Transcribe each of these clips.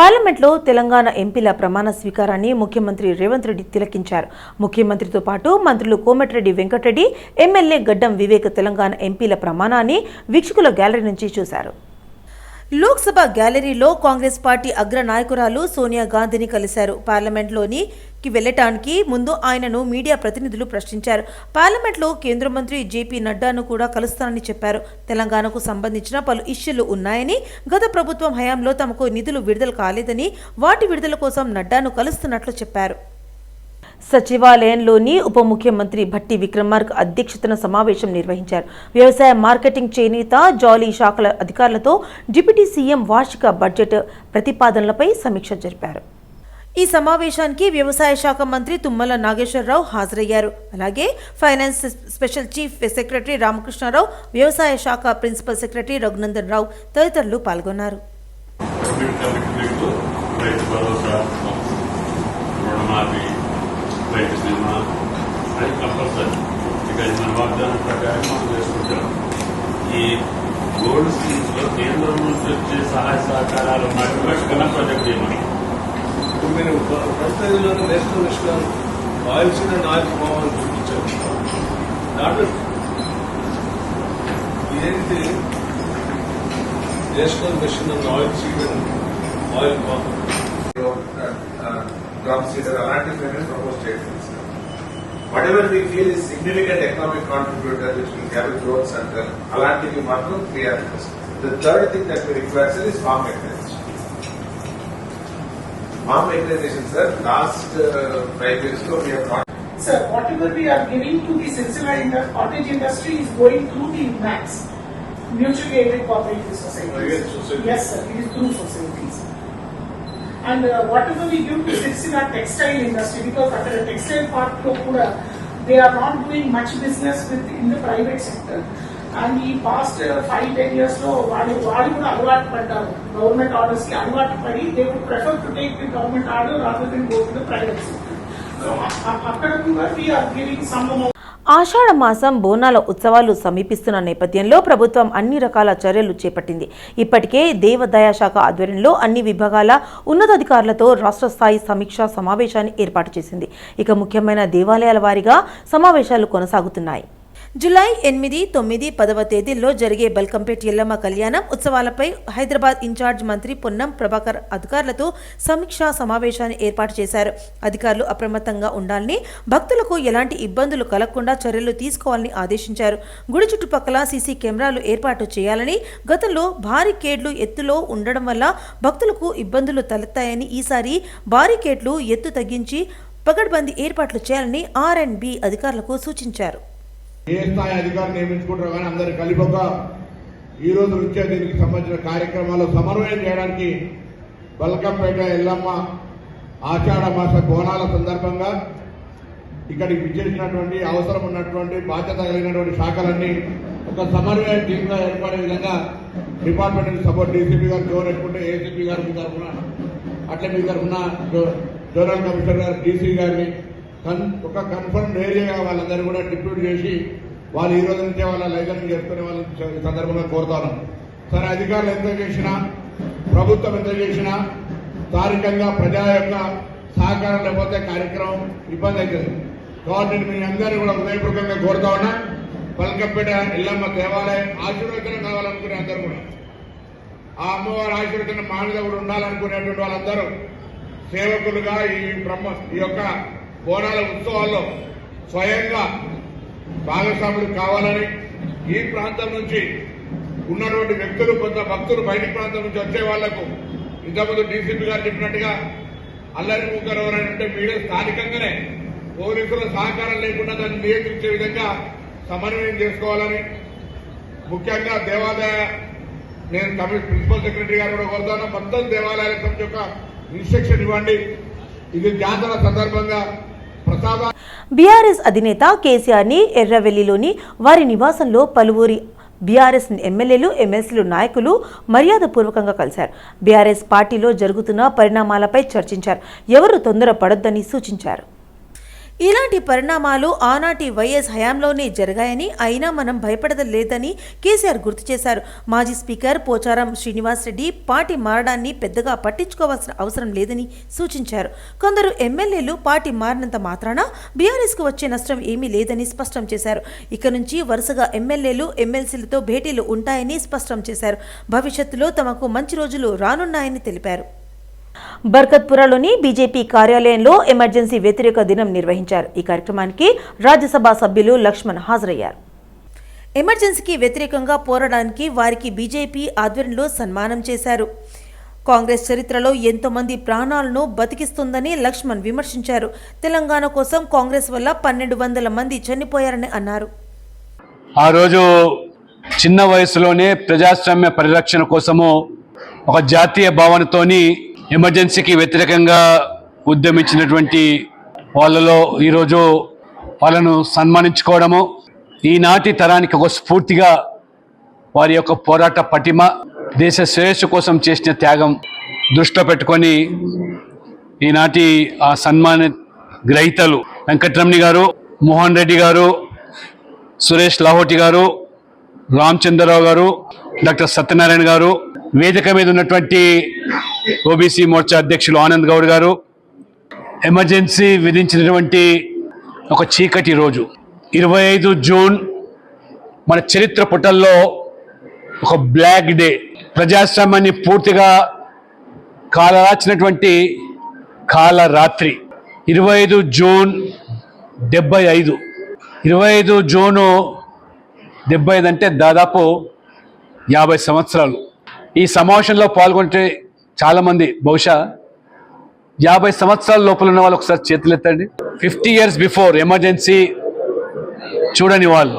పార్లమెంట్లో తెలంగాణ ఎంపీల ప్రమాణ స్వీకారాన్ని ముఖ్యమంత్రి రేవంత్ రెడ్డి తిలకించారు. ముఖ్యమంత్రితో పాటు మంత్రులు కోమటిరెడ్డి వెంకటరెడ్డి ఎమ్మెల్యే గడ్డం వివేక్ తెలంగాణ ఎంపీల ప్రమాణాన్ని వీక్షకుల గ్యాలరీ నుంచి చూశారు. లోక్సభ గ్యాలరీలో కాంగ్రెస్ పార్టీ అగ్ర నాయకురాలు సోనియా గాంధీని కలిశారు. పార్లమెంట్లోని కి వెళ్ళటానికి ముందు ఆయనను మీడియా ప్రతినిధులు ప్రశ్నించారు. పార్లమెంట్లో కేంద్ర మంత్రి జేపీ నడ్డాను కూడా కలుస్తానని చెప్పారు. తెలంగాణకు సంబంధించిన పలు ఇష్యూలు ఉన్నాయని గత ప్రభుత్వం హయాంలో తమకు నిధులు విడుదల కాలేదని వాటి విడుదల కోసం నడ్డాను కలుస్తున్నట్లు చెప్పారు. సచివాలయంలోని ఉప ముఖ్యమంత్రి భట్టి విక్రమార్క అధ్యక్షతన సమావేశం నిర్వహించారు. వ్యవసాయ మార్కెటింగ్ చేనేత జాలీ శాఖల అధికారులతో డిప్యూటీ సీఎం వార్షిక బడ్జెట్ ప్రతిపాదనలపై సమీక్ష జరిపారు. ఈ సమావేశానికి వ్యవసాయ శాఖ మంత్రి తుమ్మల నాగేశ్వరరావు హాజరయ్యారు. అలాగే finance special chief secretary Ramakrishnarao వ్యవసాయ శాఖ ప్రిన్సిపల్ సెక్రటరీ రఘునందన్ రావు తదితరులు పాల్గొన్నారు. రుణమాఫీ కమిట్మెంట్ రైతు భరోసా రుణమాఫీ రైతు బీమా అది కంపల్సరీ ఇక ఇది మన వాగ్దానం ప్రకారం మనం చేసుకుంటాం ఈ గోల్డ్ స్కీమ్స్ లో కేంద్రం నుంచి వచ్చే సహాయ సహకారాలు ఉన్నటువంటి కన్నా ప్రొజెక్ట్ చేయమని ఇప్పుడు మీరు ప్రస్తుతంలో national mission oil seed and oil power చూపించారు దాంట్లో ఏంటి national mission and oil seed and oil power drum seeder అలాంటి పేమెంట్ ప్రపోజ్ చేయడం whatever we feel is significant economic contributor which will carry growth centre అలాంటివి మాత్రం three articles the third thing that we requires is farm mechanisation farm mechanisation sir last five years లో we have Sir, whatever we are giving to the Silsila in the cottage industry is going through the MAX, mutually aided cooperative societies. Aided societies. Yes, sir, it is through societies. And uh, whatever we give to Silsila textile industry, because after the textile part లో కూడా they are not doing much business with in the private sector. And ఈ past five ten years లో వాళ్ళు వాళ్ళు కూడా అలవాటు పడ్డారు government orders కి అలవాటు పడి they would prefer to take the government order rather than go to the private sector so అక్కడ కూడా we are giving some amount Ashadha మాసం బోనాల ఉత్సవాలు సమీపిస్తున్న నేపథ్యంలో ప్రభుత్వం అన్ని రకాల చర్యలు చేపట్టింది. ఇప్పటికే దేవదయా శాఖ ఆధ్వర్యంలో అన్ని విభాగాల ఉన్నతాధికారులతో రాష్ట్ర స్థాయి సమీక్షా సమావేశాన్ని ఏర్పాటు చేసింది. ఇక ముఖ్యమైన దేవాలయాల వారీగా సమావేశాలు కొనసాగుతున్నాయి. జులై ఎనిమిది తొమ్మిది పదవ తేదీల్లో జరిగే బల్కంపేట్ ఎల్లమ్మ కళ్యాణం ఉత్సవాలపై హైదరాబాద్ ఇన్ఛార్జ్ మంత్రి పొన్నం ప్రభాకర్ అధికారులతో సమీక్షా సమావేశాన్ని ఏర్పాటు చేశారు. అధికారులు అప్రమత్తంగా ఉండాలని భక్తులకు ఎలాంటి ఇబ్బందులు కలగకుండా చర్యలు తీసుకోవాలని ఆదేశించారు. గుడి చుట్టుపక్కల సీసీ కెమెరాలు ఏర్పాటు చేయాలని గతంలో బారికేడ్లు ఎత్తులో ఉండడం వల్ల భక్తులకు ఇబ్బందులు తలెత్తాయని ఈసారి బారికేడ్లు ఎత్తు తగ్గించి పగడ్బందీ ఏర్పాట్లు చేయాలని ఆర్ అండ్ బి అధికారులకు సూచించారు. ఏ స్థాయి అధికారులు నియమించుకుంటారో కానీ అందరు కలిపి ఒక ఈ రోజు నుంచే దీనికి సంబంధించిన కార్యక్రమాలు సమన్వయం చేయడానికి బల్కంపేట ఎల్లమ్మ ఆషాఢ మాస బోనాల సందర్భంగా ఇక్కడికి విచ్చేసినటువంటి అవసరం ఉన్నటువంటి బాధ్యత కలిగినటువంటి శాఖలన్నీ ఒక సమన్వయ టీంగా ఏర్పడే విధంగా డిపార్ట్మెంట్ సపోర్ట్ డీసీపీ గారు జోన్ ఎక్కుంటే ఏసీపీ గారు మీ తరఫున అట్లే మీ తరఫున జో- జోనల్ కమిషనర్ గారు డీసీ గారిని కన్ ఒక కన్ఫర్మ్ ఏరియాగా వాళ్ళందరూ కూడా డిప్యూట్ చేసి వాళ్ళు ఈ రోజు నుంచే వాళ్ళ లైసెన్స్ చేసుకునే వాళ్ళని ఈ సందర్భంగా కోరుతాను. సరే అధికారులు ఎంత చేసినా ప్రభుత్వం ఎంత చేసినా స్థానికంగా ప్రజా యొక్క సహకారం లేకపోతే కార్యక్రమం ఇబ్బంది అవుతుంది. కాబట్టి నేను మీ అందరినీ కూడా హృదయపూర్వకంగా కోరుతా ఉన్నా. పల్కపేట ఇల్లమ్మ దేవాలయం ఆశీర్వచనం కావాలనుకునే అందరూ కూడా. ఆ అమ్మవారి ఆశీర్వచనం మా మీద కూడా ఉండాలనుకునేటువంటి వాళ్ళందరూ సేవకులుగా ఈ బ్రహ్మ ఈ యొక్క బోనాల ఉత్సవాల్లో స్వయంగా భాగస్వాములు కావాలని ఈ ప్రాంతం నుంచి ఉన్నటువంటి వ్యక్తులు కొంత భక్తులు బయటి ప్రాంతం నుంచి వచ్చే వాళ్ళకు ఇంతకుముందు డీసీపీ గారు చెప్పినట్టుగా అల్లరి ముగ్గురు ఎవరంటే మీడియా స్థానికంగానే పోలీసుల సహకారం లేకుండా దాన్ని నియంత్రించే విధంగా సమన్వయం చేసుకోవాలని ముఖ్యంగా దేవాలయ నేను కమిటీ ప్రిన్సిపల్ సెక్రటరీ గారు కూడా కోరుతాను మొత్తం దేవాలయాల సమితి యొక్క ఇన్స్ట్రక్షన్ ఇవ్వండి. ఇది జాతర సందర్భంగా బీఆర్ఎస్ అధినేత కేసీఆర్ని ఎర్రవెల్లిలోని వారి నివాసంలో పలువురి బీఆర్ఎస్ ఎమ్మెల్యేలు ఎమ్మెల్సీలు నాయకులు మర్యాదపూర్వకంగా కలిశారు. బీఆర్ఎస్ పార్టీలో జరుగుతున్న పరిణామాలపై చర్చించారు. ఎవరు తొందరపడొద్దని సూచించారు. ఇలాంటి పరిణామాలు ఆనాటి వైఎస్ హయాంలోనే జరిగాయని అయినా మనం భయపడలేదని కేసీఆర్ గుర్తు చేశారు. మాజీ స్పీకర్ పోచారం శ్రీనివాస్ రెడ్డి పార్టీ మారడాన్ని పెద్దగా పట్టించుకోవాల్సిన అవసరం లేదని సూచించారు. కొందరు ఎమ్మెల్యేలు పార్టీ మారినంత మాత్రాన బీఆర్ఎస్కు వచ్చే నష్టం ఏమీ లేదని స్పష్టం చేశారు. ఇక నుంచి వరుసగా ఎమ్మెల్యేలు ఎమ్మెల్సీలతో భేటీలు ఉంటాయని స్పష్టం చేశారు. భవిష్యత్తులో తమకు మంచి రోజులు రానున్నాయని తెలిపారు. బర్కత్పురాలోని బీజేపీ కార్యాలయంలో ఎమర్జెన్సీ వ్యతిరేక దినం నిర్వహించారు. ఈ కార్యక్రమానికి రాజ్యసభ సభ్యులు లక్ష్మణ్ హాజరయ్యారు. ఎమర్జెన్సీకి వ్యతిరేకంగా పోరాడడానికి వారికి బీజేపీ ఆధ్వర్యంలో సన్మానం చేశారు. కాంగ్రెస్ చరిత్రలో ఎంతోమంది ప్రాణాలను బతికిస్తుందని లక్ష్మణ్ విమర్శించారు. తెలంగాణ కోసం కాంగ్రెస్ వల్ల పన్నెండు వందల మంది చనిపోయారని అన్నారు. ఆ రోజు చిన్న వయసులోనే ప్రజాస్వామ్య పరిరక్షణ కోసము ఒక జాతీయ భావనతోని ఎమర్జెన్సీకి వ్యతిరేకంగా ఉద్యమించినటువంటి వాళ్ళలో ఈరోజు వాళ్ళను సన్మానించుకోవడము ఈనాటి తరానికి ఒక స్ఫూర్తిగా వారి యొక్క పోరాట పటిమ దేశ శ్రేయస్సు కోసం చేసిన త్యాగం దృష్టిలో పెట్టుకొని ఈనాటి ఆ సన్మాన గ్రహీతలు వెంకటరమణి గారు మోహన్ రెడ్డి గారు సురేష్ లాహోటి గారు రామచంద్రరావు గారు డాక్టర్ సత్యనారాయణ గారు వేదిక మీద ఉన్నటువంటి ఓబీసీ మోర్చా అధ్యక్షులు ఆనంద్ గౌడ్ గారు. ఎమర్జెన్సీ విధించినటువంటి ఒక చీకటి రోజు. ఇరవై ఐదు జూన్ మన చరిత్ర పుటల్లో ఒక బ్లాక్ డే. ప్రజాస్వామ్యాన్ని పూర్తిగా కాలరాచినటువంటి కాలరాత్రి. ఇరవై ఐదు జూన్ డెబ్బై ఐదు. ఇరవై ఐదు జూను డెబ్బై ఐదు అంటే దాదాపు యాభై సంవత్సరాలు. ఈ సమావేశంలో పాల్గొంటే చాలామంది బహుశా యాభై సంవత్సరాల లోపల ఉన్న వాళ్ళు ఒకసారి చేతులు ఎత్తండి. ఫిఫ్టీ ఇయర్స్ బిఫోర్ ఎమర్జెన్సీ చూడని వాళ్ళు.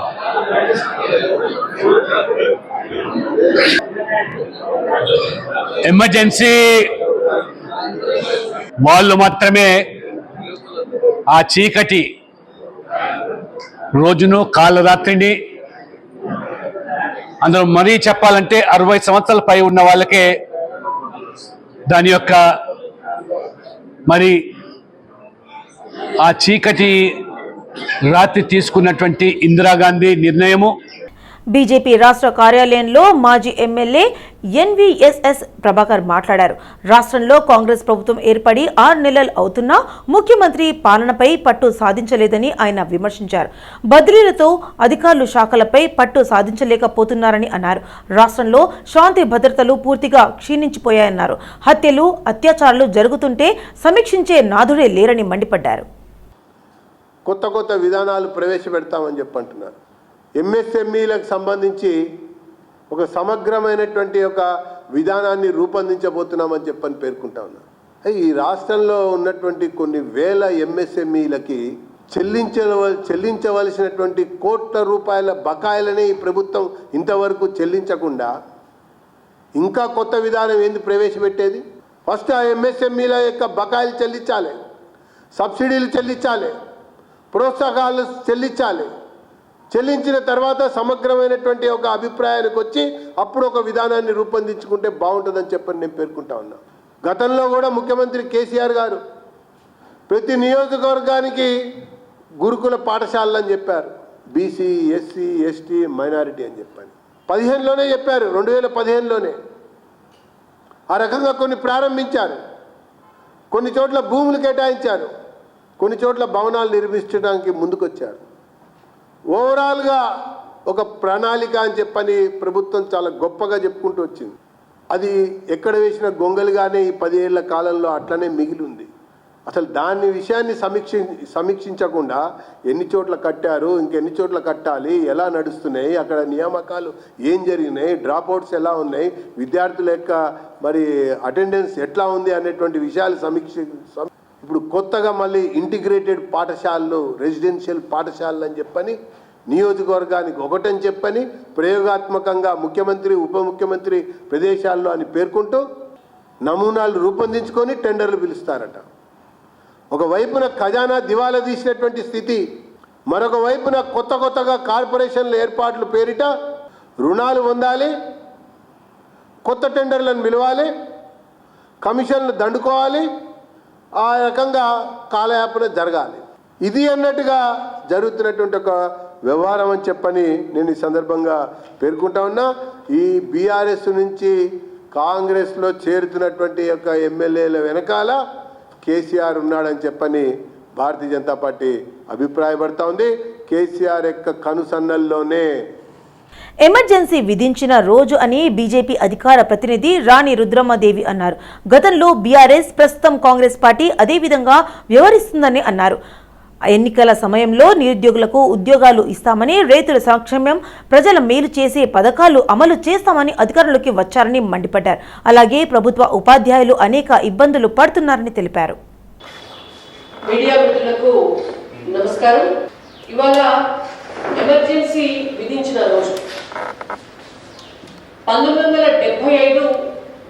ఎమర్జెన్సీ వాళ్ళు మాత్రమే ఆ చీకటి రోజును కాళ్ళరాత్రిని అందులో మరీ చెప్పాలంటే అరవై సంవత్సరాల పై ఉన్న వాళ్ళకే దాని యొక్క మరి ఆ చీకటి రాత్రి తీసుకున్నటువంటి ఇందిరాగాంధీ నిర్ణయము. బీజేపీ రాష్ట్ర కార్యాలయంలో మాజీ ఎమ్మెల్యే ఎన్వీఎస్ఎస్ ప్రభాకర్ మాట్లాడారు. రాష్ట్రంలో కాంగ్రెస్ ప్రభుత్వం ఏర్పడి ఆరు నెలలు అవుతున్నా ముఖ్యమంత్రి పాలనపై పట్టు సాధించలేదని ఆయన విమర్శించారు. బదిలీలతో అధికారులు శాఖలపై పట్టు సాధించలేకపోతున్నారని అన్నారు. రాష్ట్రంలో శాంతి భద్రతలు పూర్తిగా క్షీణించిపోయాయన్నారు. హత్యలు అత్యాచారాలు జరుగుతుంటే సమీక్షించే నాథుడే లేరని మండిపడ్డారు. కొత్త కొత్త విధానాలు ప్రవేశపెడతామని చెప్పంటున్నారు. ఎంఎస్ఎంఈలకు సంబంధించి ఒక సమగ్రమైనటువంటి ఒక విధానాన్ని రూపొందించబోతున్నామని చెప్పని పేర్కొంటా ఉన్నా. ఈ రాష్ట్రంలో ఉన్నటువంటి కొన్ని వేల ఎంఎస్ఎంఈలకి చెల్లించవల చెల్లించవలసినటువంటి కోట్ల రూపాయల బకాయిలనే ఈ ప్రభుత్వం ఇంతవరకు చెల్లించకుండా ఇంకా కొత్త విధానం ఏంది ప్రవేశపెట్టేది? ఫస్ట్ ఆ ఎంఎస్ఎంఈల యొక్క బకాయిలు చెల్లించాలి. సబ్సిడీలు చెల్లించాలి. ప్రోత్సాహాలు చెల్లించాలి. చెల్లించిన తర్వాత సమగ్రమైనటువంటి ఒక అభిప్రాయానికి వచ్చి అప్పుడు ఒక విధానాన్ని రూపొందించుకుంటే బాగుంటుందని చెప్పని నేను పేర్కొంటా ఉన్నా. గతంలో కూడా ముఖ్యమంత్రి కేసీఆర్ గారు ప్రతి నియోజకవర్గానికి గురుకుల పాఠశాలలు అని చెప్పారు. బీసీ ఎస్సీ ఎస్టీ మైనారిటీ అని చెప్పని. పదిహేనులోనే చెప్పారు రెండు వేల పదిహేనులోనే. ఆ రకంగా కొన్ని ప్రారంభించారు. కొన్ని చోట్ల భూములు కేటాయించారు. కొన్ని చోట్ల భవనాలు నిర్మించడానికి ముందుకొచ్చారు. ఓవరాల్గా ఒక ప్రణాళిక అని చెప్పని ప్రభుత్వం చాలా గొప్పగా చెప్పుకుంటూ వచ్చింది. అది ఎక్కడ వేసిన గొంగలుగానే ఈ పదిహేళ్ళ కాలంలో అట్లనే మిగిలి ఉంది అసలు దాని విషయాన్ని సమీక్ష సమీక్షించకుండా ఎన్ని చోట్ల కట్టారు ఇంకెన్ని చోట్ల కట్టాలి ఎలా నడుస్తున్నాయి అక్కడ నియామకాలు ఏం జరిగినాయి డ్రాప్అవుట్స్ ఎలా ఉన్నాయి విద్యార్థుల యొక్క మరి అటెండెన్స్ ఎట్లా ఉంది అనేటువంటి విషయాలు సమీక్ష ఇప్పుడు కొత్తగా మళ్ళీ ఇంటిగ్రేటెడ్ పాఠశాలలు రెసిడెన్షియల్ పాఠశాలలు అని చెప్పని నియోజకవర్గానికి ఒకటని చెప్పని ప్రయోగాత్మకంగా ముఖ్యమంత్రి ఉప ముఖ్యమంత్రి ప్రదేశాల్లో అని పేర్కొంటూ నమూనాలు రూపొందించుకొని టెండర్లు పిలుస్తారట. ఒకవైపున ఖజానా దివాలా తీసినటువంటి స్థితి మరొక వైపున కొత్త కొత్తగా కార్పొరేషన్ల ఏర్పాట్లు పేరిట రుణాలు పొందాలి కొత్త టెండర్లను పిలవాలి కమిషన్లు దండుకోవాలి ఆ రకంగా కాలయాపన జరగాలి. ఇది అన్నట్టుగా జరుగుతున్నటువంటి ఒక వ్యవహారం అని చెప్పని నేను ఈ సందర్భంగా పేర్కొంటా ఉన్నా. ఈ బీఆర్ఎస్ నుంచి కాంగ్రెస్లో చేరుతున్నటువంటి యొక్క ఎమ్మెల్యేల వెనకాల కేసీఆర్ ఉన్నాడని చెప్పని భారతీయ జనతా పార్టీ అభిప్రాయపడతా ఉంది. కేసీఆర్ యొక్క కనుసన్నల్లోనే ఎమర్జెన్సీ విధించిన రోజు అని బీజేపీ అధికార ప్రతినిధి రాణి రుద్రమ్మదేవి అన్నారు. గతంలో బీఆర్ఎస్ ప్రస్తుతం కాంగ్రెస్ పార్టీ అదేవిధంగా వ్యవహరిస్తుందని అన్నారు. ఎన్నికల సమయంలో నిరుద్యోగులకు ఉద్యోగాలు ఇస్తామని రైతుల సంక్షేమం ప్రజల మేలు చేసే పథకాలు అమలు చేస్తామని అధికారంలోకి వచ్చారని మండిపడ్డారు. అలాగే ప్రభుత్వ ఉపాధ్యాయులు అనేక ఇబ్బందులు పడుతున్నారని తెలిపారు. మీడియా మిత్రులకు నమస్కారం. ఇవాళ ఎమర్జెన్సీ విధించిన రోజు. పంతొమ్మిది వందల డెబ్బై ఐదు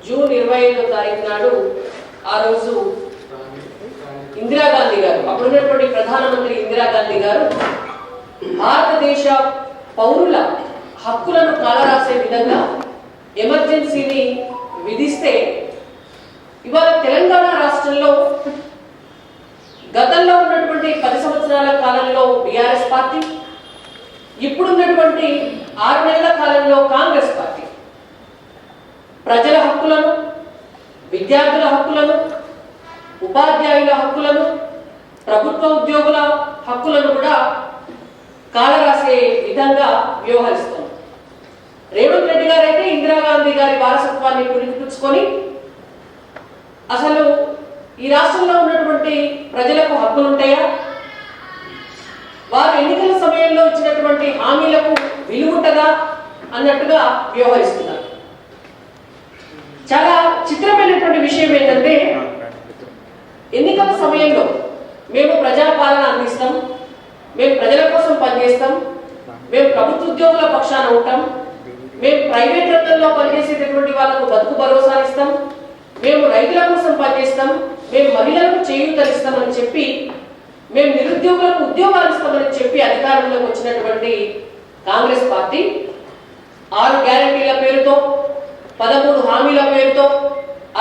జూన్ ఇరవై ఐదో తారీఖు నాడు ఆ రోజు ఇందిరాగాంధీ గారు అప్పుడున్నటువంటి ప్రధానమంత్రి ఇందిరాగాంధీ గారు భారతదేశ పౌరుల హక్కులను కాలరాసే విధంగా ఎమర్జెన్సీని విధిస్తే ఇవాళ తెలంగాణ రాష్ట్రంలో గతంలో ఉన్నటువంటి పది సంవత్సరాల కాలంలో బీఆర్ఎస్ పార్టీ ఇప్పుడున్నటువంటి ఆరు నెలల కాలంలో కాంగ్రెస్ పార్టీ ప్రజల హక్కులను విద్యార్థుల హక్కులను ఉపాధ్యాయుల హక్కులను ప్రభుత్వ ఉద్యోగుల హక్కులను కూడా కాలరాసే విధంగా వ్యవహరిస్తుంది. రేవంత్ రెడ్డి గారు అయితే ఇందిరాగాంధీ గారి వారసత్వాన్ని పురికిపుచ్చుకొని అసలు ఈ రాష్ట్రంలో ఉన్నటువంటి ప్రజలకు హక్కులుంటాయా? వారు ఎన్నికల సమయంలో ఇచ్చినటువంటి హామీలకు విలువ అన్నట్టుగా వ్యవహరిస్తున్నారు. చాలా చిత్రమైనటువంటి విషయం ఏంటంటే ఎన్నికల సమయంలో మేము ప్రజాపాలన అందిస్తాం మేము ప్రజల కోసం పనిచేస్తాం మేము ప్రభుత్వ ఉద్యోగుల పక్షాన ఉంటాం మేము ప్రైవేట్ రంగంలో పనిచేసేటటువంటి వాళ్ళకు బతుకు భరోసా ఇస్తాం మేము రైతుల కోసం పనిచేస్తాం మేము మహిళలకు చేయూతలు ఇస్తామని చెప్పి మేము నిరుద్యోగులకు ఉద్యోగాలు ఇస్తామని చెప్పి అధికారంలోకి వచ్చినటువంటి కాంగ్రెస్ పార్టీ ఆరు గ్యారంటీల పేరుతో పదమూడు హామీల పేరుతో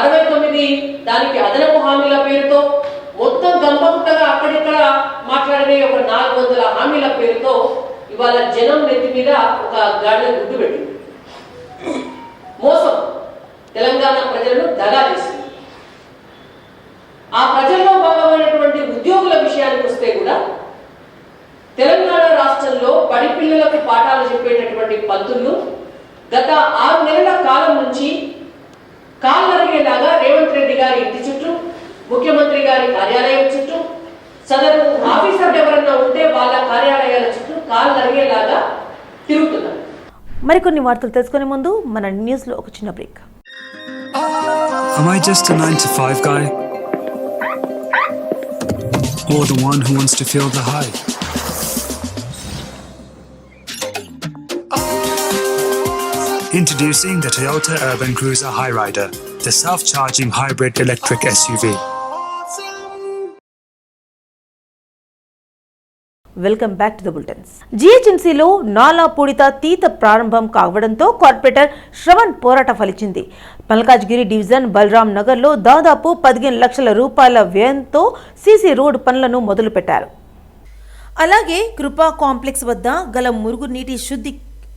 అరవై తొమ్మిది దానికి అదనపు హామీల పేరుతో మొత్తం గంభంతగా అక్కడిక్కడ మాట్లాడిన ఒక నాలుగు వందల హామీల పేరుతో ఇవాళ జనం నెత్తి మీద ఒక గాడిద గుడ్డు పెట్టింది. మోసం. తెలంగాణ ప్రజలను దగా చేసింది. ఆ ప్రజల్లో భాగమైనటువంటి ఉద్యోగుల విషయానికి వస్తే కూడా తెలంగాణ రాష్ట్రంలో బడి పిల్లలకు పాఠాలు చెప్పేటటువంటి పంతులు గత ఆరు నెలల కాలం నుంచి కాళ్ళరిగేలాగా రేవంత్ రెడ్డి గారి ఇంటి చుట్టూ ముఖ్యమంత్రి గారి కార్యాలయం చుట్టూ సదరు ఆఫీసర్ ఎవరన్నా ఉంటే వాళ్ళ కార్యాలయాల చుట్టూ కాళ్ళరిగేలాగా తిరుగుతున్నారు మరికొన్ని వార్తలు తెలుసుకునే ముందు మన న్యూస్లో ఒక చిన్న break Am I just a 9 to 5 guy? Or the one who wants to feel the high? Introducing the Toyota Urban Cruiser Highrider, the self charging hybrid electric SUV. Welcome back to the bulletins జిహెచ్ఎంసీలో నాలా పూడిత తీత ప్రారంభం కావడంతో corporator Shravan పోరాట ఫలించింది. Malkajgiri division Balaram నగర్లో దాదాపు పదిహేను లక్షల రూపాయల వ్యయంతో సీసీ రోడ్ పనులను మొదలుపెట్టారు. అలాగే కృపా కాంప్లెక్స్ వద్ద గల మురుగునీటి శుద్ధి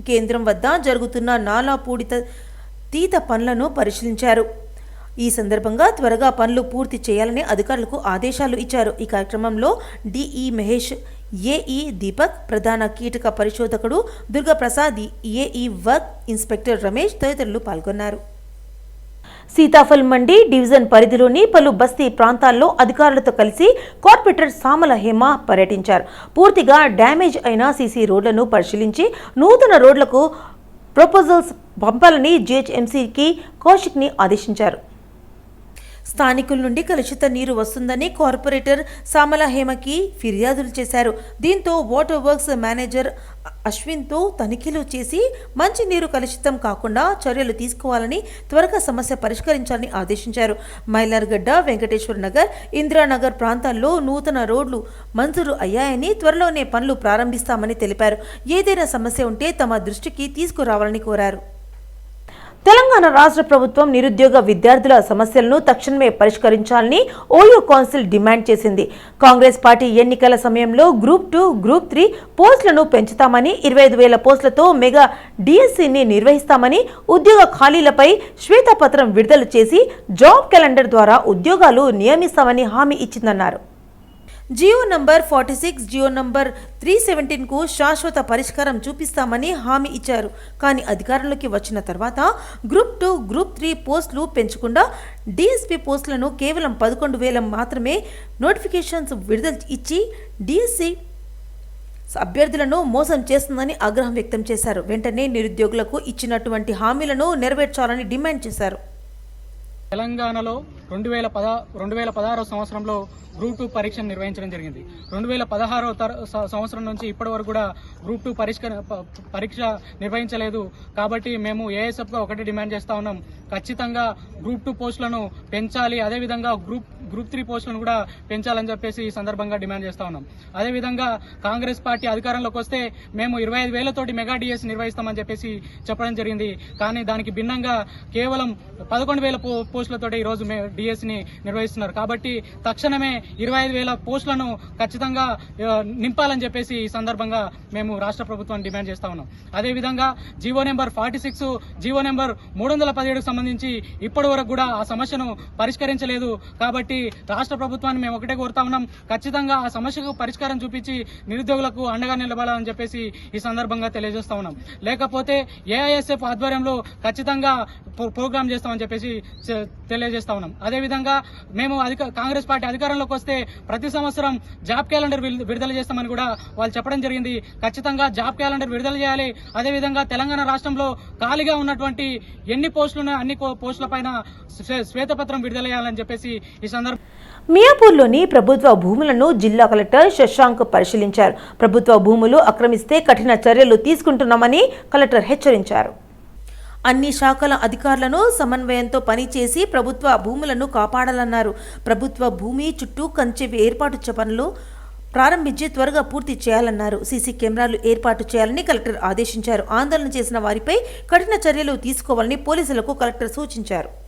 కేంద్రం వద్ద జరుగుతున్న నాలా పూడిత తీత పనులను పరిశీలించారు. ఈ సందర్భంగా త్వరగా పనులు పూర్తి చేయాలని అధికారులకు ఆదేశాలు ఇచ్చారు. ఈ కార్యక్రమంలో డిఈ మహేష్ ఏఈ దీపక్ ప్రధాన కీటక పరిశోధకుడు Durgaprasad AE work inspector Ramesh తదితరులు పాల్గొన్నారు. సీతాఫల్ మండి డివిజన్ పరిధిలోని పలు బస్తీ ప్రాంతాల్లో అధికారులతో కలిసి కార్పొరేటర్ సామల హేమ పర్యటించారు. పూర్తిగా డ్యామేజ్ అయిన సీసీ రోడ్లను పరిశీలించి నూతన రోడ్లకు ప్రపోజల్స్ పంపాలని జిహెచ్ఎంసీకి కౌశిక్ని ఆదేశించారు. స్థానికుల నుండి కలుషిత నీరు వస్తుందని కార్పొరేటర్ సామల హేమకి ఫిర్యాదులు చేశారు. దీంతో వాటర్ వర్క్స్ మేనేజర్ అశ్విన్తో తనిఖీలు చేసి మంచి నీరు కలుషితం కాకుండా చర్యలు తీసుకోవాలని త్వరగా సమస్య పరిష్కరించాలని ఆదేశించారు. మైలార్గడ్డ వెంకటేశ్వర నగర్ ఇందిరానగర్ ప్రాంతాల్లో నూతన రోడ్లు మంజూరు అయ్యాయని త్వరలోనే పనులు ప్రారంభిస్తామని తెలిపారు. ఏదైనా సమస్య ఉంటే తమ దృష్టికి తీసుకురావాలని కోరారు. తెలంగాణ రాష్ట్ర ప్రభుత్వం నిరుద్యోగ విద్యార్థుల సమస్యలను తక్షణమే పరిష్కరించాలని ఓయో కౌన్సిల్ డిమాండ్ చేసింది. కాంగ్రెస్ పార్టీ ఎన్నికల సమయంలో గ్రూప్ టూ గ్రూప్ త్రీ పోస్టులను పెంచుతామని ఇరవై ఐదు వేల పోస్టులతో మెగా డిఎస్సిని నిర్వహిస్తామని ఉద్యోగ ఖాళీలపై శ్వేతపత్రం విడుదల చేసి జాబ్ క్యాలెండర్ ద్వారా ఉద్యోగాలు నియమిస్తామని హామీ ఇచ్చిందన్నారు. GO number forty six GO number three సెవెంటీన్కు శాశ్వత పరిష్కారం చూపిస్తామని హామీ ఇచ్చారు. కానీ అధికారంలోకి వచ్చిన తర్వాత గ్రూప్ టూ గ్రూప్ త్రీ పోస్టులు పెంచకుండా డిఎస్పీ పోస్టులను కేవలం పదకొండు వేల మాత్రమే నోటిఫికేషన్స్ విడుదల ఇచ్చి డిఎస్సి అభ్యర్థులను మోసం చేస్తుందని ఆగ్రహం వ్యక్తం చేశారు. వెంటనే నిరుద్యోగులకు ఇచ్చినటువంటి హామీలను నెరవేర్చాలని డిమాండ్ చేశారు. తెలంగాణలో రెండు వేల పద రెండు వేల పదహారో సంవత్సరంలో గ్రూప్ టూ పరీక్షను నిర్వహించడం జరిగింది. రెండు వేల పదహారో తర- సంవత్సరం నుంచి ఇప్పటి వరకు కూడా గ్రూప్ టూ పరీక్ష పరీక్ష నిర్వహించలేదు. కాబట్టి మేము ఏఎస్ఎఫ్గా ఒకటి డిమాండ్ చేస్తా ఉన్నాం. ఖచ్చితంగా గ్రూప్ టూ పోస్టులను పెంచాలి. అదేవిధంగా గ్రూప్ గ్రూప్ త్రీ పోస్టులను కూడా పెంచాలని చెప్పేసి ఈ సందర్భంగా డిమాండ్ చేస్తా ఉన్నాం. అదేవిధంగా కాంగ్రెస్ పార్టీ అధికారంలోకి వస్తే మేము ఇరవై ఐదు వేలతోటి మెగా డిఎస్ నిర్వహిస్తామని చెప్పేసి చెప్పడం జరిగింది. కానీ దానికి భిన్నంగా కేవలం పదకొండు వేల పోస్టులతో ఈ రోజు డిఎస్ నిర్వహిస్తున్నారు. కాబట్టి తక్షణమే ఇరవై ఐదు వేల పోస్టులను ఖచ్చితంగా నింపాలని చెప్పేసి ఈ సందర్భంగా మేము రాష్ట్ర ప్రభుత్వాన్ని డిమాండ్ చేస్తా ఉన్నాం. అదేవిధంగా GO number forty six GO number మూడు వందల పదిహేడుకు సంబంధించి ఇప్పటి వరకు కూడా ఆ సమస్యను పరిష్కరించలేదు. కాబట్టి రాష్ట్ర ప్రభుత్వాన్ని మేము ఒకటే కోరుతా ఉన్నాం. ఖచ్చితంగా ఆ సమస్యకు పరిష్కారం చూపించి నిరుద్యోగులకు అండగా నిలబడాలని చెప్పేసి ఈ సందర్భంగా తెలియజేస్తా ఉన్నాం. లేకపోతే ఏఐఎస్ఎఫ్ ఆధ్వర్యంలో ఖచ్చితంగా ప్రోగ్రామ్ చేస్తామని చెప్పేసి తెలియజేస్తా ఉన్నాం. అదేవిధంగా మేము అధిక కాంగ్రెస్ పార్టీ అధికారంలోకి వస్తే ప్రతి సంవత్సరం జాబ్ క్యాలెండర్ విడుదల చేస్తామని కూడా వాళ్ళు చెప్పడం జరిగింది. ఖచ్చితంగా జాబ్ క్యాలెండర్ విడుదల చేయాలి. అదేవిధంగా తెలంగాణ రాష్ట్రంలో ఖాళీగా ఉన్నటువంటి ఎన్ని పోస్టులున్నా అన్ని కో- పోస్టుల పైన శ్వేతపత్రం విడుదల చేయాలని చెప్పేసి ఈ సందర్భం మియాపూర్లోని ప్రభుత్వ భూములను జిల్లా కలెక్టర్ శశాంక్ పరిశీలించారు. ప్రభుత్వ భూములు ఆక్రమిస్తే కఠిన చర్యలు తీసుకుంటున్నామని కలెక్టర్ హెచ్చరించారు. అన్ని శాఖల అధికారులను సమన్వయంతో పనిచేసి ప్రభుత్వ భూములను కాపాడాలన్నారు. ప్రభుత్వ భూమి చుట్టూ కంచె ఏర్పాటు పనులు ప్రారంభించి త్వరగా పూర్తి చేయాలన్నారు. సీసీ కెమెరాలు ఏర్పాటు చేయాలని కలెక్టర్ ఆదేశించారు. ఆందోళన చేసిన వారిపై కఠిన చర్యలు తీసుకోవాలని పోలీసులకు కలెక్టర్ సూచించారు.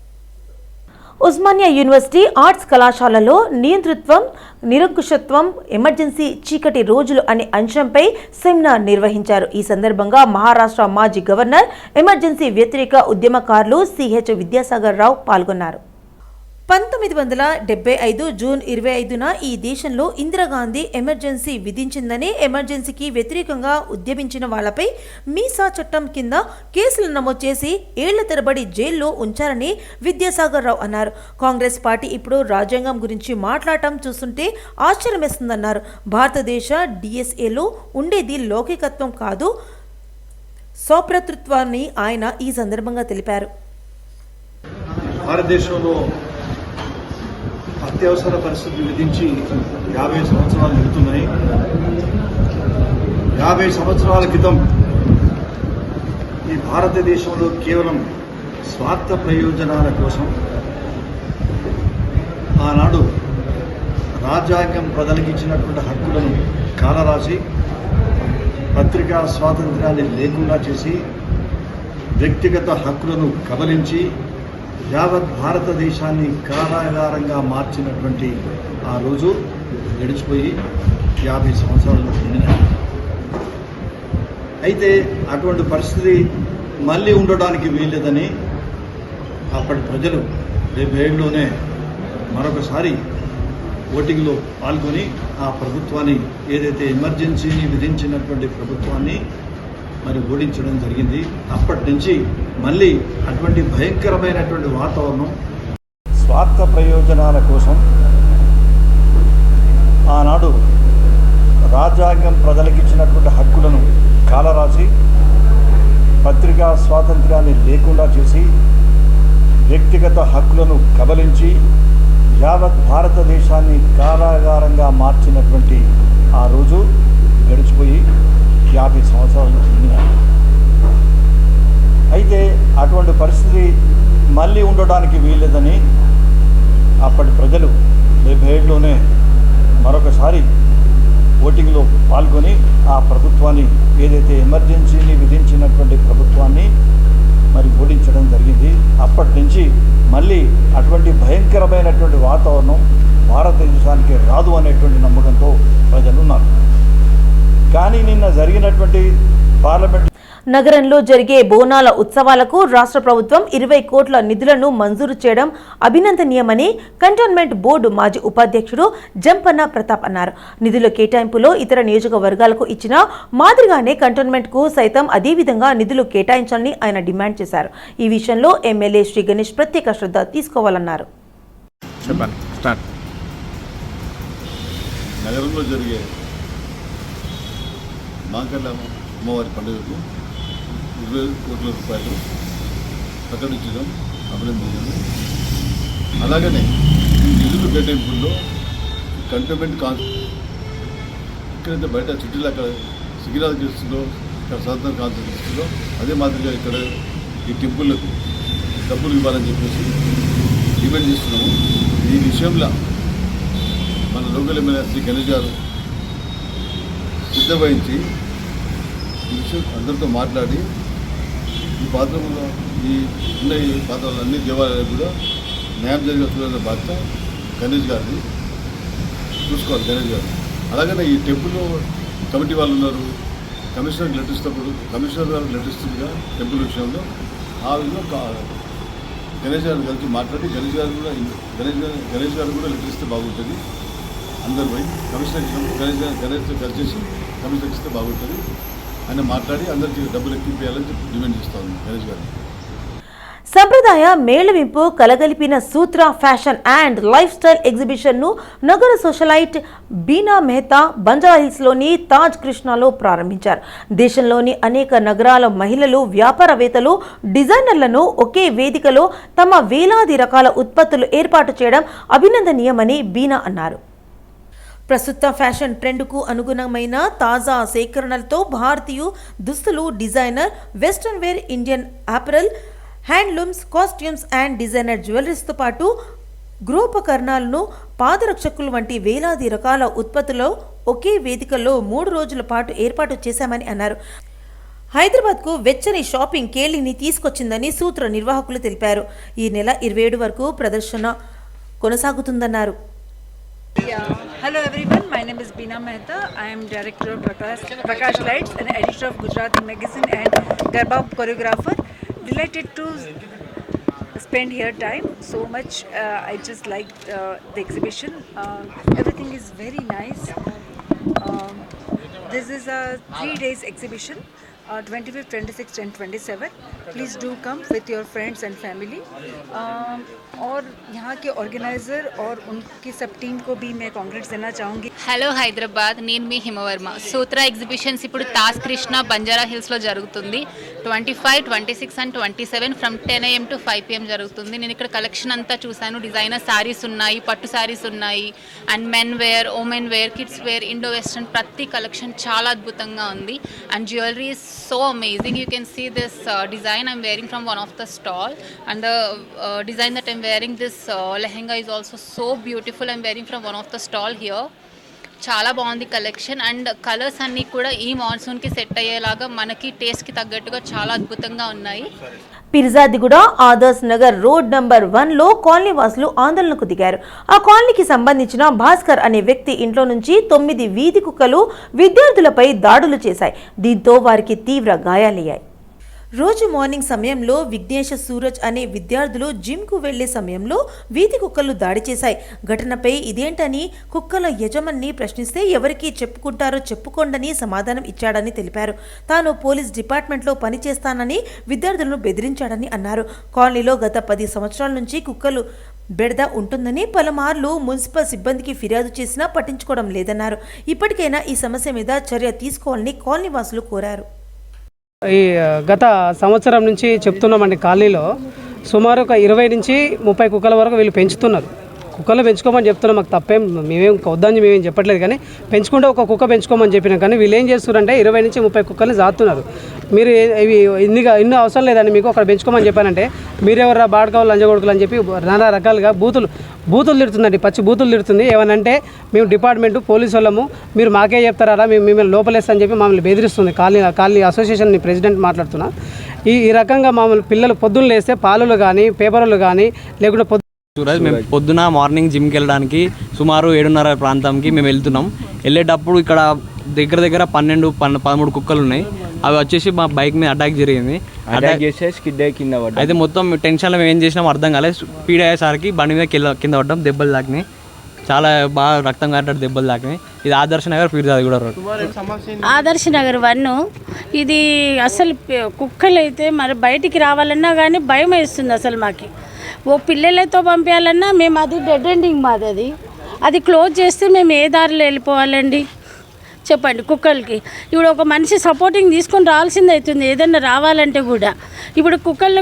ఉస్మానియా యూనివర్సిటీ ఆర్ట్స్ కళాశాలలో నియంతృత్వం నిరంకుశత్వం ఎమర్జెన్సీ చీకటి రోజులు అనే అంశంపై సెమినార్ నిర్వహించారు. ఈ సందర్భంగా మహారాష్ట్ర మాజీ గవర్నర్ ఎమర్జెన్సీ వ్యతిరేక ఉద్యమకారులు సిహెచ్ విద్యాసాగర్ రావు పాల్గొన్నారు. పంతొమ్మిది వందల డెబ్బై ఐదు జూన్ ఇరవై ఐదున ఈ దేశంలో ఇందిరాగాంధీ ఎమర్జెన్సీ విధించిందని ఎమర్జెన్సీకి వ్యతిరేకంగా ఉద్యమించిన వాళ్ళపై మీసా చట్టం కింద కేసులు నమోదు చేసి ఏళ్ళ తరబడి జైల్లో ఉంచారని విద్యాసాగర్ రావు అన్నారు. కాంగ్రెస్ పార్టీ ఇప్పుడు రాజ్యాంగం గురించి మాట్లాడటం చూస్తుంటే ఆశ్చర్యమేస్తుందన్నారు. భారతదేశ డిఎస్ఏలో ఉండేది లౌకికత్వం కాదు స్వప్రతృత్వాన్ని ఆయన ఈ సందర్భంగా తెలిపారు. భారతదేశంలో అత్యవసర పరిస్థితి విధించి యాభై సంవత్సరాలు నిలుతున్నాయి. యాభై సంవత్సరాల క్రితం ఈ భారతదేశంలో కేవలం స్వార్థ ప్రయోజనాల కోసం ఆనాడు రాజ్యాంగం ప్రజలకు ఇచ్చినటువంటి హక్కులను కాలరాసి పత్రికా స్వాతంత్ర్యాన్ని లేకుండా చేసి వ్యక్తిగత హక్కులను కబలించి యావత్ భారతదేశాన్ని కారాగారంగా మార్చినటువంటి ఆ రోజు గడిచిపోయి యాభై సంవత్సరాలు నిండినాయి అయితే అటువంటి పరిస్థితి మళ్ళీ ఉండడానికి వీల్లేదని అప్పటి ప్రజలు రేపేళ్ళలోనే మరొకసారి ఓటింగ్లో పాల్గొని ఆ ప్రభుత్వాన్ని ఏదైతే ఎమర్జెన్సీని విధించినటువంటి ప్రభుత్వాన్ని మరి ఓడించడం జరిగింది. అప్పటి నుంచి మళ్ళీ అటువంటి భయంకరమైనటువంటి వాతావరణం స్వార్థ ప్రయోజనాల కోసం ఆనాడు రాజ్యాంగం ప్రజలకిచ్చినటువంటి హక్కులను కాలరాసి పత్రికా స్వాతంత్ర్యాన్ని లేకుండా చేసి వ్యక్తిగత హక్కులను కబలించి యావత్ భారతదేశాన్ని కారాగారంగా మార్చినటువంటి ఆ రోజు గడిచిపోయి యాభై సంవత్సరాలు నిండినాయి అయితే అటువంటి పరిస్థితి మళ్ళీ ఉండడానికి వీల్లేదని అప్పటి ప్రజలు డెబ్బై మరొకసారి ఓటింగ్లో పాల్గొని ఆ ప్రభుత్వాన్ని ఏదైతే ఎమర్జెన్సీని విధించినటువంటి ప్రభుత్వాన్ని మరి ఓడించడం జరిగింది. అప్పటి నుంచి మళ్ళీ అటువంటి భయంకరమైనటువంటి వాతావరణం భారతదేశానికి రాదు అనేటువంటి నమ్మకంతో ప్రజలు ఉన్నారు కానీ నిన్న జరిగినటువంటి పార్లమెంట్ నగరంలో జరిగే బోనాల ఉత్సవాలకు రాష్ట్ర ప్రభుత్వం ఇరవై కోట్ల నిధులను మంజూరు చేయడం అభినందనీయమని కంటోన్మెంట్ బోర్డు మాజీ ఉపాధ్యక్షుడు జంపన్న ప్రతాప్ అన్నారు. నిధుల కేటాయింపులో ఇతర నియోజకవర్గాలకు ఇచ్చిన మాదిరిగానే కంటోన్మెంట్కు సైతం అదే విధంగా నిధులు కేటాయించాలని ఆయన డిమాండ్ చేశారు. ఈ విషయంలో ఎమ్మెల్యే శ్రీ గణేష్ ప్రత్యేక శ్రద్ధ తీసుకోవాలన్నారు. నగరంలో జరిగే మాంకర్ల అమ్మవారి పండుగకు ఇరవై కోట్ల రూపాయలు ప్రకటించడం అభినందనీయం అలాగనే ఈ నిధులు కేటాయింపుల్లో కంటోన్మెంట్ కాన్ ఇక్కడైతే బయట సిటీలో అక్కడ సికిరాల చేస్తుందో ఇక్కడ సాధన కాన్స్టిట్యూన్సీలో అదే మాదిరిగా ఇక్కడ ఈ టెంపుల్లకు డబ్బులు ఇవ్వాలని చెప్పేసి డిమాండ్ చేస్తున్నాము. ఈ విషయంలో మన లోకల్ ఎమ్మెల్యే శ్రీ గణేష్ గారు సిద్ధ వహించి విషయం అందరితో మాట్లాడి ఈ పాత్రలో ఈ ఉన్న ఈ పాత్రలు అన్ని దేవాలయాలు కూడా న్యాయం జరిగే చూడాలనే బాధ్యత గణేష్ గారిని చూసుకోవాలి గణేష్ గారు అలాగనే ఈ టెంపుల్ కమిటీ వాళ్ళు ఉన్నారు కమిషనర్ లెటర్ కమిషనర్ గారు లెటర్ టెంపుల్ విషయంలో ఆ విధంగా గణేష్ గారిని కలిసి మాట్లాడి గణేష్ గారు కూడా గణేష్ గారు గణేష్ గారు కూడా లెటర్ బాగుంటుంది. అందరు పోయి కమిషనర్ గణేష్ గారు గణేష్తో కలిసి కమిషనర్ ఇస్తే బాగుంటుంది. అని మాట్లాడి అందరికీ డబ్బులు ఎక్కిపోయాలని చెప్పి డిమాండ్ చేస్తా ఉంది గణేష్ గారిని. సంప్రదాయ మేళవింపు కలగలిపిన Sutra fashion and life style ఎగ్జిబిషన్ను నగర సోషలైట్ బీనా మెహతా బంజారాహిల్స్లోని తాజ్ కృష్ణాలో ప్రారంభించారు. దేశంలోని అనేక నగరాల మహిళలు వ్యాపారవేత్తలు డిజైనర్లను ఒకే వేదికలో తమ వేలాది రకాల ఉత్పత్తులు ఏర్పాటు చేయడం అభినందనీయమని బీనా అన్నారు. ప్రస్తుత ఫ్యాషన్ ట్రెండ్కు అనుగుణమైన తాజా సేకరణలతో భారతీయ దుస్తులు designer western wear Indian apparel handlooms costumes and designer జ్యువెలరీస్తో పాటు గృహోపకరణాలను పాదరక్షకులు వంటి వేలాది రకాల ఉత్పత్తులు ఒకే వేదికలో మూడు రోజుల పాటు ఏర్పాటు చేశామని అన్నారు హైదరాబాద్కు వెచ్చని షాపింగ్ కేలిని తీసుకొచ్చిందని సూత్ర నిర్వాహకులు తెలిపారు ఈ నెల ఇరవై ఏడు వరకు ప్రదర్శన కొనసాగుతుందన్నారు Yeah. Hello everyone, my name is Beena Mehta. I am director of Prakash, Prakash Lights and editor of Gujarati Magazine and Garba choreographer. Delighted to spend here time so much. Uh, I just like uh, the exhibition. Uh, everything is very nice. Um, this is a three days exhibition. Uh, 25th, 26th and 27th. Please do come with your friends and family. Um, और यहाँ के organiser और उनकी सब team को भी मैं congrats देना चाहूँगी హలో హైదరాబాద్ నేను మీ హిమవర్మ సూత్ర ఎగ్జిబిషన్స్ ఇప్పుడు తాజ్ కృష్ణ బంజారా హిల్స్లో జరుగుతుంది twenty five twenty six and twenty seven from ten AM to five PM జరుగుతుంది నేను ఇక్కడ కలెక్షన్ అంతా చూశాను డిజైనర్ శారీస్ ఉన్నాయి పట్టు శారీస్ ఉన్నాయి and men wear women wear kids wear Indo western ప్రతి కలెక్షన్ చాలా అద్భుతంగా ఉంది and so amazing. You can see this uh, design I'm wearing from one of the stall and the uh, design that I'm wearing this uh, lehenga is also so beautiful. I'm wearing from one of the stall here. చాలా బాగుంది collection. And colours అన్నీ కూడా ఈ మాన్సూన్కి set అయ్యేలాగా మనకి టేస్ట్కి తగ్గట్టుగా చాలా అద్భుతంగా ఉన్నాయి. పిర్జాదిగూడ ఆదర్శ్ నగర్ రోడ్ నంబర్ వన్లో కాలనీ వాసులు ఆందోళనకు దిగారు. ఆ కాలనీకి సంబంధించిన భాస్కర్ అనే వ్యక్తి ఇంట్లో నుంచి తొమ్మిది వీధి కుక్కలు విద్యార్థులపై దాడులు చేశాయి. దీంతో వారికి తీవ్ర గాయాలయ్యాయి. రోజు మార్నింగ్ సమయంలో విఘ్నేష సూరజ్ అనే విద్యార్థులు జిమ్కు వెళ్ళే సమయంలో వీధి కుక్కలు దాడి చేశాయి. ఘటనపై ఇదేంటని కుక్కల యజమాని ప్రశ్నిస్తే ఎవరికి చెప్పుకుంటారో చెప్పుకోండని సమాధానం ఇచ్చాడని తెలిపారు. తాను పోలీస్ డిపార్ట్మెంట్లో పనిచేస్తానని విద్యార్థులను బెదిరించాడని అన్నారు. కాలనీలో గత పది సంవత్సరాల నుంచి కుక్కలు బెడద ఉంటుందని పలుమార్లు మున్సిపల్ సిబ్బందికి ఫిర్యాదు చేసినా పట్టించుకోవడం లేదన్నారు. ఇప్పటికైనా ఈ సమస్య మీద చర్య తీసుకోవాలని కాలనీవాసులు కోరారు. ఈ గత సంవత్సరం నుంచి చెప్తున్నామండి కాలనీలో సుమారు ఒక ఇరవై నుంచి ముప్పై కుక్కల వరకు వీళ్ళు పెంచుతున్నారు. కుక్కలు పెంచుకోమని చెప్తున్నాం మాకు తప్పేం మేమేం వద్దని మేమేం చెప్పట్లేదు కానీ పెంచుకుంటే ఒక కుక్క పెంచుకోమని చెప్పినాం కానీ వీళ్ళు ఏం చేస్తున్నారంటే ఇరవై నుంచి ముప్పై కుక్కల్ని జాతున్నారు. మీరు ఇవి ఇన్ని ఇన్ని అవసరం లేదండి మీకు అక్కడ పెంచుకోమని చెప్పానంటే మీరెవరా బాడకావాలి లంజగొడుకులు అని చెప్పి నానా రకాలుగా బూతులు బూతులు తిడుతుందండి పచ్చి బూతులు తిడుతుంది. ఏమనంటే మేము డిపార్ట్మెంట్ పోలీసు వాళ్ళము మీరు మాకే చెప్తారా మేము మిమ్మల్ని లోపలేస్తా అని చెప్పి మమ్మల్ని బెదిరిస్తుంది. కాలనీ కాలనీ అసోసియేషన్ ప్రెసిడెంట్ మాట్లాడుతున్నా. ఈ ఈ రకంగా మమ్మల్ని పిల్లలు పొద్దున్న లేస్తే పాలులు కానీ పేపర్లు కానీ లేకుంటే పొద్దు సూరజ్ మేము పొద్దున మార్నింగ్ జిమ్కి వెళ్ళడానికి సుమారు ఏడున్నర ప్రాంతంకి మేము వెళ్తున్నాం. వెళ్ళేటప్పుడు ఇక్కడ దగ్గర దగ్గర పన్నెండు పన్న పదమూడు కుక్కలు ఉన్నాయి. అవి వచ్చేసి మా బైక్ మీద అటాక్ జరిగింది. అటాక్ చేస్తే స్కిడ్ కింద పడ్డా. అయితే మొత్తం టెన్షన్లో మేము ఏం చేసినాం అర్థం కాలేదు. స్పీడ్ అయ్యేసరికి బండి మీద కింద కింద పడ్డాం దెబ్బలు తాకినాయి. చాలా బాగా రక్తం కాటట్టు దెబ్బలు తాకినాయి. ఇది ఆదర్శ నగర్ పీర్దాది కూడా రోడ్. ఆదర్శ్ నగర్ వన్. ఇది అసలు కుక్కలు అయితే మరి బయటికి రావాలన్నా కానీ భయం వేస్తుంది అసలు మాకు. ఓ పిల్లలతో పంపించాలన్నా మేము అది డెడ్ ఎండింగ్ మాది అది. అది క్లోజ్ చేస్తే మేము ఏ దారిలో వెళ్ళిపోవాలండి? చెప్పండి కుక్కలకి. ఇప్పుడు ఒక మనిషి సపోర్టింగ్ తీసుకొని రావాల్సింది అవుతుంది ఏదన్నా రావాలంటే కూడా. ఇప్పుడు కుక్కలు